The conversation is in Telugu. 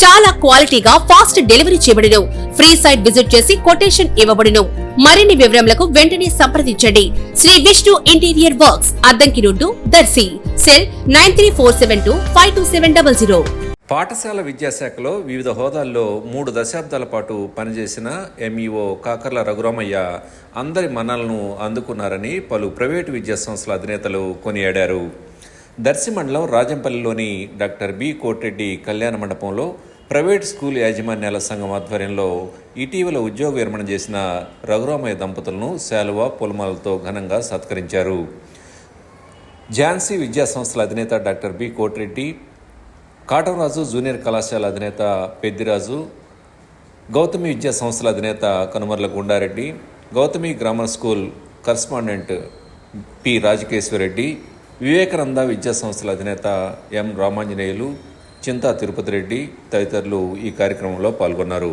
చాలా క్వాలిటీగా ఫాస్ట్ డెలివరీ చేయబడిను. ఫ్రీ సైట్ విజిట్ చేసి కొటేషన్ ఇవ్వబడును. మరిన్ని వివరములకు వెంటనే సంప్రదించండి. Shri Vishnu interior works Addanki road Darsi. Cell nine three four seven two five two seven double zero. పాఠశాల విద్యాశాఖలో వివిధ హోదాల్లో మూడు దశాబ్దాల పాటు పనిచేసిన ఎంఈఓ కాకర్ల రఘురామయ్య అందరి మన్నలను అందుకున్నారని పలు ప్రైవేటు విద్యా సంస్థల అధినేతలు కొనియాడారు. దర్శి మండలం రాజంపల్లిలోని డాక్టర్ బి కోటిరెడ్డి కళ్యాణ మండపంలో ప్రైవేట్ స్కూల్ యాజమాన్యాల సంఘం ఆధ్వర్యంలో ఇటీవల ఉద్యోగ విరమణ చేసిన రఘురామయ్య దంపతులను శాలువా పొలమాలతో ఘనంగా సత్కరించారు. ఝాన్సీ విద్యా సంస్థల అధినేత doctor B. Kotireddy Katamraju junior కళాశాల అధినేత పెద్దిరాజు గౌతమి విద్యా సంస్థల అధినేత Kanumarla Gundareddy Gautami grammar school correspondent P. Rajakeswarareddy Vivekananda విద్యా సంస్థల అధినేత ఎం. రామాంజనేయులు చింతా తిరుపతి రెడ్డి తదితరులు ఈ కార్యక్రమంలో పాల్గొన్నారు.